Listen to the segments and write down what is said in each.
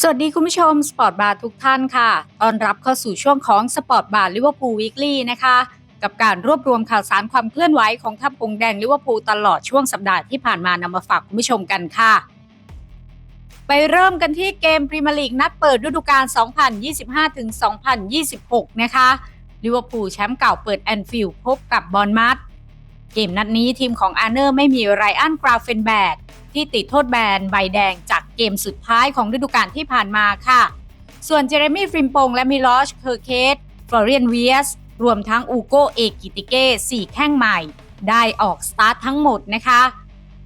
สวัสดีคุณผู้ชมสปอร์ตบาร์ทุกท่านค่ะต้อนรับเข้าสู่ช่วงของสปอร์ตบาร์ลิเวอร์พูลวีคลี่นะคะ กับการรวบรวมข่าวสารความเคลื่อนไหวของทัพหงแดงลิเวอร์พูลตลอดช่วงสัปดาห์ที่ผ่านมานำมาฝากคุณผู้ชมกันค่ะ ไปเริ่มกันที่เกมพรีเมียร์ลีกนัดเปิดฤดูกาล 2025-2026 นะคะลิเวอร์พูลแชมป์เก่าเปิดแอนฟิลด์พบกับบอลมัดเกมนัดนี้ทีมของอาร์เนอร์ไม่มีไรอันกราเฟนแบก ที่ติดโทษแบนใบแดงจากเกมสุดท้ายของฤดูกาลที่ผ่านมาค่ะ ส่วนเจเรมี่ฟริมปงและมิลอชเคอร์เคสฟลอเรียนเวียสรวมทั้งอูโกเอกิติเก้สี่แข้งใหม่ ได้ออกสตาร์ททั้งหมดนะคะ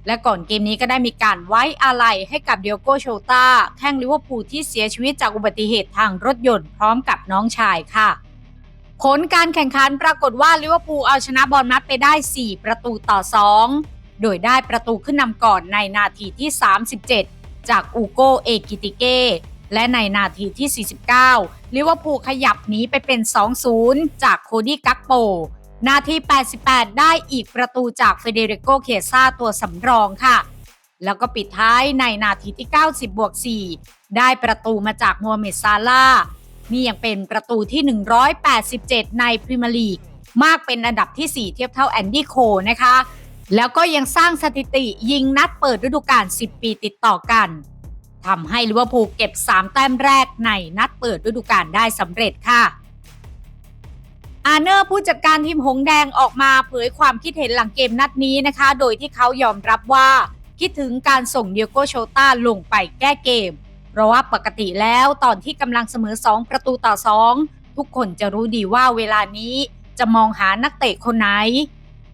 และก่อนเกมนี้ก็ได้มีการไว้อาลัยให้กับเดียโกโชตาแข้งลิเวอร์พูลที่เสียชีวิตจากอุบัติเหตุทางรถยนต์พร้อมกับน้องชายค่ะผลการแข่งขันปรากฏว่าลิเวอร์พูลเอาชนะบอลมัดไปได้ 4 ประตูต่อ 2 โดยได้ประตูขึ้นนำก่อนในนาทีที่ 37 จากอูโกเอกิติเก้และในนาทีที่ 49 ลิเวอร์พูลขยับหนีไปเป็น 2-0 จากโคดี้กักโป นาที 88 ได้อีกประตูจากเฟเดริโกเคซ่าตัวสำรองค่ะ แล้วก็ปิดท้ายในนาทีที่ 90บวก4ได้ประตูมาจากมัวเมดซาลานี่ยังเป็นประตูที่ 187 ในพรีเมียร์ลีก มากเป็นอันดับที่ 4 เทียบเท่าแอนดี้โคนะคะ แล้วก็ยังสร้างสถิติยิงนัดเปิดฤดูกาล 10 ปีติดต่อกันทำให้ลิเวอร์พูลเก็บ 3 แต้มแรกในนัดเปิดฤดูกาลได้สำเร็จค่ะ อาเนอร์ผู้จัดการทีมหงแดงออกมาเผยความคิดเห็นหลังเกมนัดนี้นะคะ โดยที่เขายอมรับว่าคิดถึงการส่งเดียโกโชต้าลงไปแก้เกม เพราะว่าปกติแล้วตอนที่กำลังเสมอ 2 ประตูต่อ 2 ทุกคนจะรู้ดีว่าเวลานี้จะมองหานักเตะคนไหน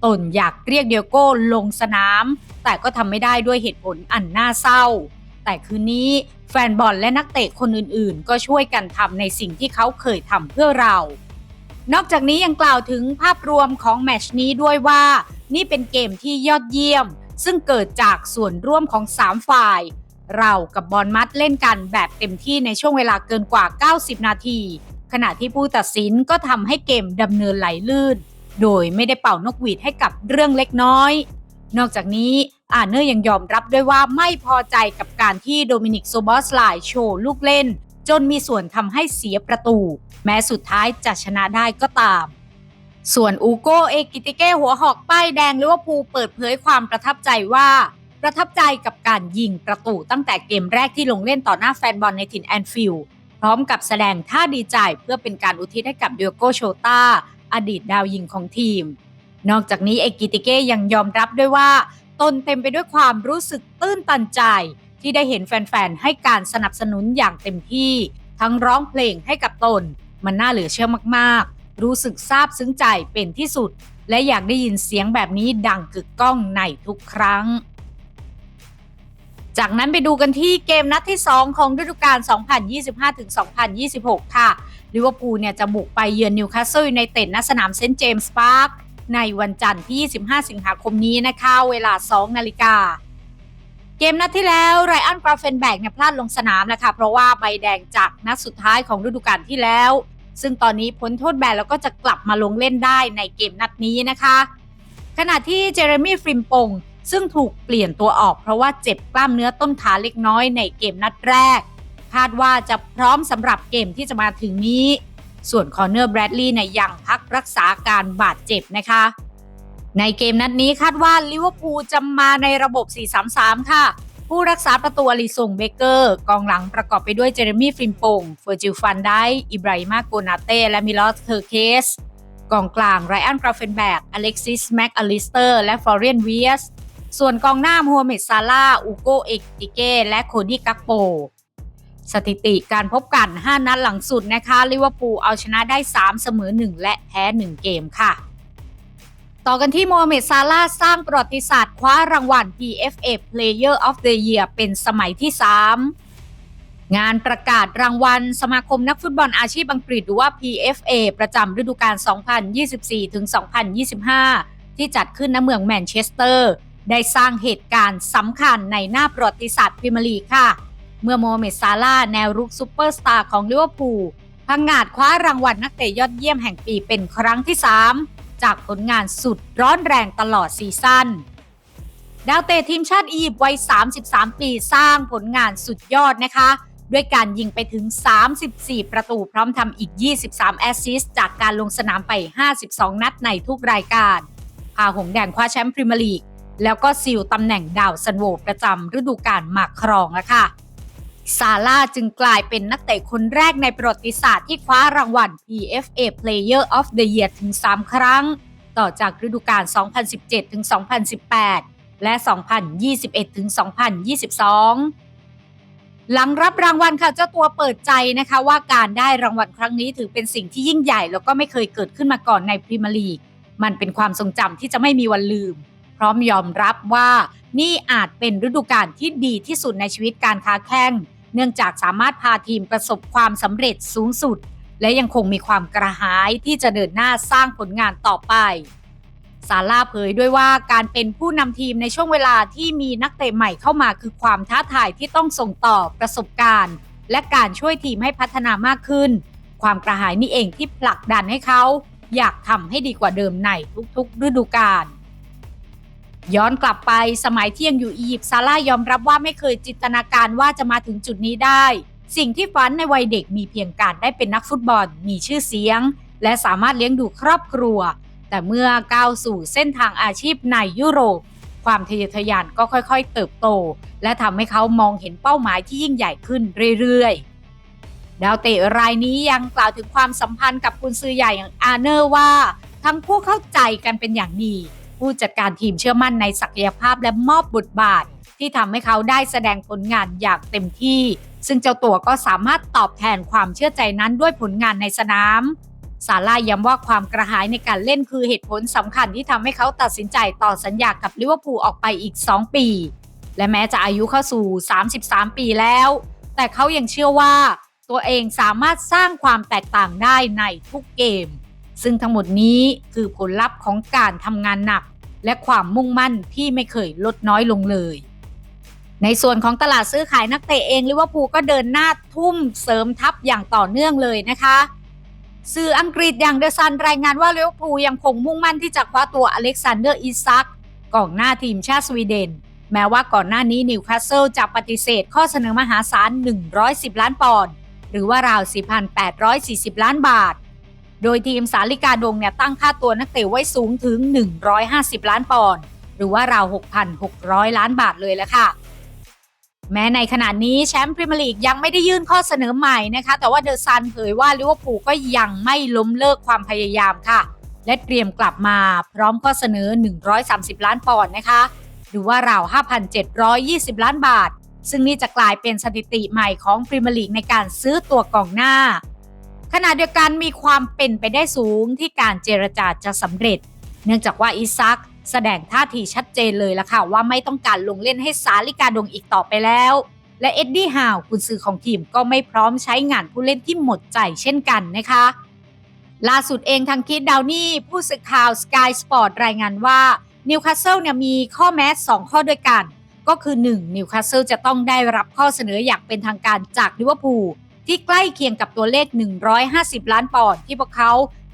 ตนอยากเรียกเดียโก้ลงสนาม แต่ก็ทำไม่ได้ด้วยเหตุผลอันน่าเศร้า แต่คืนนี้แฟนบอลและนักเตะคนอื่นๆ ก็ช่วยกันทำในสิ่งที่เขาเคยทำเพื่อเรา นอกจากนี้ยังกล่าวถึงภาพรวมของแมชนี้ด้วยว่า นี่เป็นเกมที่ยอดเยี่ยม ซึ่งเกิดจากส่วนร่วมของ 3 ฝ่าย เรากับบอลมัดเล่นกันแบบเต็มที่ในช่วงเวลาเกินกว่า 90 นาที ขณะที่ผู้ตัดสินก็ทำให้เกมดำเนินไหลลื่น โดยไม่ได้เป่านกหวีดให้กับเรื่องเล็กน้อย นอกจากนี้อาเนอร์ยังยอมรับด้วยว่าไม่พอใจกับการที่โดมินิกโซบอสไลโชว์ลูกเล่น จนมีส่วนทำให้เสียประตู แม้สุดท้ายจะชนะได้ก็ตาม ส่วนอูโกเอกิติเก้หัวหอกป้ายแดงลิเวอร์พูลเปิดเผยความประทับใจว่าประทับใจกับการยิงประตูตั้งแต่เกมแรกที่ลงเล่นต่อหน้าแฟนบอลในถิ่นแอนฟิลด์พร้อมกับแสดงท่าดีใจเพื่อเป็นการอุทิศให้กับเดียโกโชตา อดีตดาวยิงของทีม นอกจากนี้เอกิติเก้ยังยอมรับด้วยว่า ตนเต็มไปด้วยความรู้สึกตื้นตันใจ ที่ได้เห็นแฟนๆ ให้การสนับสนุนอย่างเต็มที่ ทั้งร้องเพลงให้กับตน มันน่าเหลือเชื่อมากๆ รู้สึกซาบซึ้งใจเป็นที่สุด และอยากได้ยินเสียงแบบนี้ดังกึกก้องในทุกครั้งจากนั้นไปดูกันที่เกมนัดที่ 2 ของฤดูกาล 2025-2026 ค่ะ ลิเวอร์พูลเนี่ยจะบุกไปเยือนนิวคาสเซิลยูไนเต็ดณสนามเซนต์เจมส์พาร์คในวันจันทร์ที่ 25 สิงหาคมนี้นะคะ เวลา 2 นาฬิกา เกมนัดที่แล้วไรอันกราเฟนแบกเนี่ยพลาดลงสนามนะคะเพราะว่าใบแดงจากนัดสุดท้ายของฤดูกาลที่แล้ว ซึ่งตอนนี้พ้นโทษแบนแล้วก็จะกลับมาลงเล่นได้ในเกมนัดนี้นะคะ ขณะที่เจเรมี่ฟริมปงซึ่งถูกเปลี่ยนตัวออกเพราะว่าเจ็บกล้ามเนื้อต้นขาเล็กน้อยในเกมนัดแรก คาดว่าจะพร้อมสำหรับเกมที่จะมาถึงนี้ ส่วนคอเนอร์แบรดลีย์เนี่ยยังพักรักษาการบาดเจ็บนะคะ ในเกมนัดนี้คาดว่าลิเวอร์พูลจะมาในระบบ 4-3-3 ค่ะ ผู้รักษาประตูอลิซงเบเกอร์ กองหลังประกอบไปด้วยเจเรมี่ฟริมปงเฟอร์จิลฟันไดอิบราฮิมาโกนาเต้และมิลอสเทอร์เคสกองกลางไรอันกราเฟนแบกอเล็กซิสแม็กอลิสเตอร์และฟลอเรียนเวียสส่วนกองหน้ามูฮัมเหม็ดซาลาอูโกเอกติเก้และโคดี้กักโป สถิติการพบกัน 5 นัดหลังสุดนะคะลิเวอร์พูลเอาชนะได้ 3 เสมอ 1 และแพ้ 1 เกมค่ะ ต่อกันที่โมฮัมเหม็ดซาลาสร้างประวัติศาสตร์คว้ารางวัล PFA Player of the Year เป็นสมัยที่ 3 งานประกาศรางวัล สมาคมนักฟุตบอลอาชีพอังกฤษหรือว่า PFA ประจำฤดูกาล 2024-2025 ที่จัดขึ้นณเมืองแมนเชสเตอร์ ได้สร้างเหตุการณ์สำคัญในหน้าประวัติศาสตร์พรีเมียร์ลีกค่ะ เมื่อโมฮัมเหม็ดซาลาแนวรุกซูเปอร์สตาร์ของลิเวอร์พูลพังงาดคว้ารางวัลนักเตะยอดเยี่ยมแห่งปีเป็นครั้งที่ 3 จากผลงานสุดร้อนแรงตลอดซีซั่นดาวเตะทีมชาติอียิปต์วัย 33 ปีสร้างผลงานสุดยอดนะคะ ด้วยการยิงไปถึง 34 ประตูพร้อมทำอีก 23 แอสซิสต์จากการลงสนามไป 52 นัดในทุกรายการ พาหงแดงคว้าแชมป์พรีเมียร์ลีก แล้วก็ซีลตำแหน่งดาวซันโวประจำฤดูกาลมาครองแล้วค่ะ ซาร่าจึงกลายเป็นนักเตะคนแรกในประวัติศาสตร์ที่คว้ารางวัล PFA Player of the Year ถึง 3 ครั้ง ต่อจากฤดูกาล 2017ถึง2018 และ 2021ถึง2022 หลังรับรางวัลค่ะเจ้าตัวเปิดใจนะคะว่าการได้รางวัลครั้งนี้ถือเป็นสิ่งที่ยิ่งใหญ่แล้วก็ไม่เคยเกิดขึ้นมาก่อนในพรีเมียร์ลีก มันเป็นความทรงจำที่จะไม่มีวันลืม พร้อมยอมรับว่านี่อาจเป็นฤดูกาลที่ดีที่สุดในชีวิตการค้าแข่ง เนื่องจากสามารถพาทีมประสบความสำเร็จสูงสุด และยังคงมีความกระหายที่จะเดินหน้าสร้างผลงานต่อไปซาร่าเผยด้วยว่าการเป็นผู้นำทีมในช่วงเวลาที่มีนักเตะใหม่เข้ามาคือความท้าทายที่ต้องส่งต่อประสบการณ์ และการช่วยทีมให้พัฒนามากขึ้น ความกระหายนี่เองที่ผลักดันให้เขา อยากทำให้ดีกว่าเดิมในทุกๆฤดูกาล ย้อนกลับไปสมัยที่ยังอยู่อียิปต์ซาร่ายอมรับว่าไม่เคยจินตนาการว่าจะมาถึงจุดนี้ได้ สิ่งที่ฝันในวัยเด็กมีเพียงการได้เป็นนักฟุตบอล มีชื่อเสียง และสามารถเลี้ยงดูครอบครัว แต่เมื่อก้าวสู่เส้นทางอาชีพในยุโรป ความทะเยอทะยานก็ค่อยๆ เติบโต และทำให้เขามองเห็นเป้าหมายที่ยิ่งใหญ่ขึ้นเรื่อยๆ ดาวเตะรายนี้ยังกล่าวถึงความสัมพันธ์กับกุนซือใหญ่อย่างอาร์เนอร์ว่า ทั้งคู่เข้าใจกันเป็นอย่างดี ผู้จัดการทีมเชื่อมั่นในศักยภาพและมอบบทบาท ที่ทำให้เขาได้แสดงผลงานอย่างเต็มที่ ซึ่งเจ้าตัวก็สามารถตอบแทนความเชื่อใจนั้นด้วยผลงานในสนามซาร่าย้ำว่าความกระหายในการเล่นคือเหตุผลสำคัญที่ทำให้เขาตัดสินใจต่อสัญญากับลิเวอร์พูลออกไปอีก 2 ปี และแม้จะอายุเข้าสู่ 33 ปีแล้ว แต่เขายังเชื่อว่า ตัวเองสามารถสร้างความแตกต่างได้ในทุกเกม ซึ่งทั้งหมดนี้คือผลลัพธ์ของการทำงานหนัก และความมุ่งมั่นที่ไม่เคยลดน้อยลงเลย ในส่วนของตลาดซื้อขายนักเตะเองลิเวอร์พูลก็เดินหน้าทุ่มเสริมทัพอย่างต่อเนื่องเลยนะคะสื่ออังกฤษอย่างเดอะซันรายงานว่าลิเวอร์พูลยังคงมุ่งมั่นที่จะคว้าตัวอเล็กซานเดอร์อิซักกองหน้าทีมชาติสวีเดน แม้ว่าก่อนหน้านี้นิวคาสเซิลจะปฏิเสธข้อเสนอมหาศาล 110 ล้านปอนด์หรือว่าราว 4,840 ล้านบาท โดยทีมสาลิกาดวงเนี่ยตั้งค่าตัวนักเตะไว้สูงถึง 150 ล้านปอนด์หรือว่าราว 6,600 ล้านบาทเลยแหละค่ะ แม้ในขณะนี้แชมป์พรีเมียร์ลีกยังไม่ได้ยื่นข้อเสนอใหม่นะคะ แต่ว่าเดอะซันเผยว่าลิเวอร์พูลก็ยังไม่ล้มเลิกความพยายามค่ะ และเตรียมกลับมาพร้อมข้อเสนอ 130 ล้านปอนด์นะคะหรือว่าราว 5,720 ล้านบาท ซึ่งนี่จะกลายเป็นสถิติใหม่ของพรีเมียร์ลีกในการซื้อตัวกองหน้า ขณะเดียวกันมีความเป็นไปได้สูงที่การเจรจาจะสำเร็จ เนื่องจากว่าอิซักแสดงท่าทีชัดเจนเลยละค่ะว่าไม่ต้องการลงเล่นให้สาลิกาดงอีกต่อไปแล้ว และเอ็ดดี้ฮาวกุนซือของทีมก็ไม่พร้อมใช้งานผู้เล่นที่หมดใจเช่นกันนะคะล่าสุดเองทางคิดดาวนี่ผู้สื่อข่าว Sky Sport รายงานว่านิวคาสเซิลเนี่ยมีข้อแม้ 2 ข้อด้วยกัน ก็คือ 1. นิวคาสเซิลจะต้องได้รับข้อเสนออย่างเป็นทางการจากลิเวอร์พูล ที่ใกล้เคียงกับตัวเลข 150 ล้านปอนด์ที่พวกเขา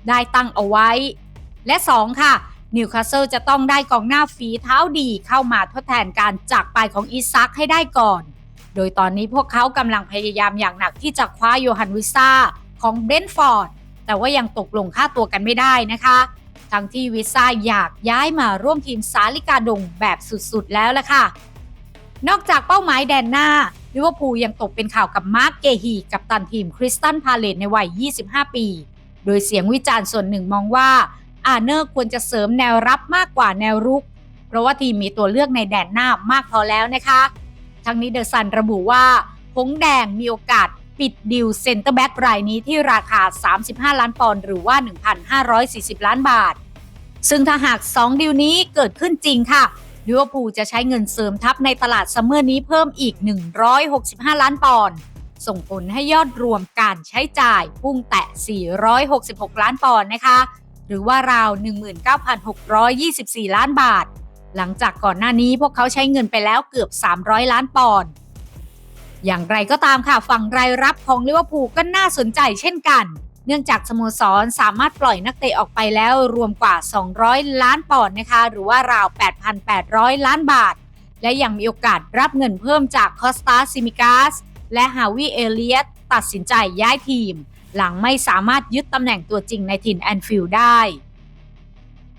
ได้ตั้งเอาไว้ และ 2 ค่ะนิวคาสเซิลจะต้องได้กองหน้าฝีเท้าดีเข้ามาทดแทนการจากไปของอีซักให้ได้ก่อน โดยตอนนี้พวกเขากำลังพยายามอย่างหนักที่จะคว้าโยฮันวิซ่าของเบนฟอร์ดแต่ว่ายังตกลงค่าตัวกันไม่ได้นะคะ ทั้งที่วิซ่าอยากย้ายมาร่วมทีมสาลิกาดงแบบสุดๆแล้วละค่ะ นอกจากเป้าหมายแดนหน้า ลิเวอร์พูลยังตกเป็นข่าวกับมาร์กเกฮีกับตันทีมคริสตันพาเลตในวัย 25 ปี โดยเสียงวิจารณ์ส่วนหนึ่งมองว่าอาเนอร์ควรจะเสริมแนวรับมากกว่าแนวรุก เพราะว่าทีมมีตัวเลือกในแดนหน้ามากพอแล้วนะคะ ทั้งนี้เดอะซันระบุว่าหงแดงมีโอกาสปิดดิวเซ็นเตอร์แบ็กรายนี้ที่ราคา 35 ล้านปอนด์หรือว่า 1,540 ล้านบาท ซึ่งถ้าหาก 2 ดิวนี้เกิดขึ้นจริงค่ะ ลิเวอร์พูลจะใช้เงินเสริมทัพในตลาดซัมเมอร์นี้เพิ่มอีก 165 ล้านปอนด์ส่งผลให้ยอดรวมการใช้จ่ายพุ่งแตะ 466 ล้านปอนด์นะคะ หรือว่าราว 19,624 ล้านบาท หลังจากก่อนหน้านี้พวกเขาใช้เงินไปแล้วเกือบ 300 ล้านปอนด์อย่างไรก็ตามค่ะฝั่งรายรับของลิเวอร์พูลก็น่าสนใจเช่นกัน เนื่องจากสโมสรสามารถปล่อยนักเตะออกไปแล้วรวมกว่า 200 ล้านปอนด์นะคะ หรือว่าราว 8,800 ล้านบาท และยังมีโอกาสรับเงินเพิ่มจากคอสตาซิมิกาสและฮาวิเอเลียตตัดสินใจย้ายทีม หลังไม่สามารถยึดตำแหน่งตัวจริงในถิ่นแอนฟิลด์ได้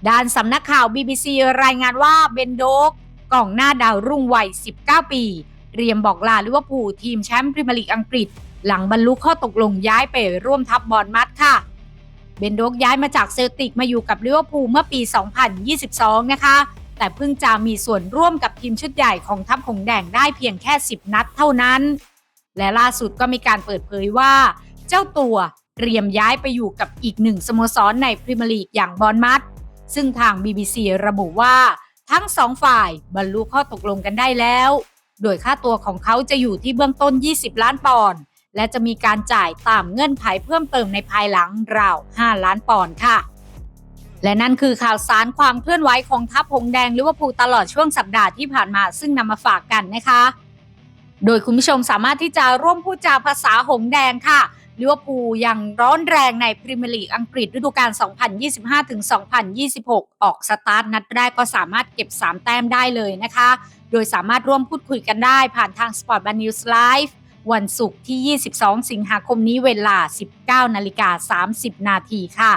ด้านสำนักข่าว BBC รายงานว่าเบนโดกกองหน้าดาวรุ่งวัย 19 ปี เตรียมบอกลาลิเวอร์พูลทีมแชมป์พรีเมียร์ลีกอังกฤษ หลังบรรลุข้อตกลงย้ายไปร่วมทัพบอลมัดค่ะ เบนโดกย้ายมาจากเซลติกมาอยู่กับลิเวอร์พูลเมื่อปี 2022 นะคะ แต่เพิ่งจะมีส่วนร่วมกับทีมชุดใหญ่ของทัพหงแดงได้เพียงแค่ 10 นัดเท่านั้น และล่าสุดก็มีการเปิดเผยว่า เจ้าตัวเตรียมย้ายไปอยู่กับอีกหนึ่งสโมสรในพรีเมียร์ลีกอย่างบอลมัดซึ่งทาง BBC ระบุว่าทั้งสองฝ่ายบรรลุข้อตกลงกันได้แล้ว โดยค่าตัวของเขาจะอยู่ที่เบื้องต้น 20 ล้านปอนด์ และจะมีการจ่ายตามเงื่อนไขเพิ่มเติมในภายหลังราว 5 ล้านปอนด์ค่ะ และนั่นคือข่าวสารความเคลื่อนไหวของทัพหงแดงลิเวอร์พูลตลอดช่วงสัปดาห์ที่ผ่านมาซึ่งนำมาฝากกันนะคะ โดยคุณผู้ชมสามารถที่จะร่วมพูดจาภาษาหงแดงค่ะลิเวอร์พูลยังร้อนแรงในพรีเมียร์ลีกอังกฤษฤดูกาล 2025-2026 ออกสตาร์ทนัดแรกก็สามารถเก็บ 3 แต้มได้เลยนะคะ โดยสามารถร่วมพูดคุยกันได้ผ่านทาง Sport b a n News Live วันศุกร์ที่ 22 สิงหาคมนี้เวลา 19 นาฬิกา 30 นาทีค่ะ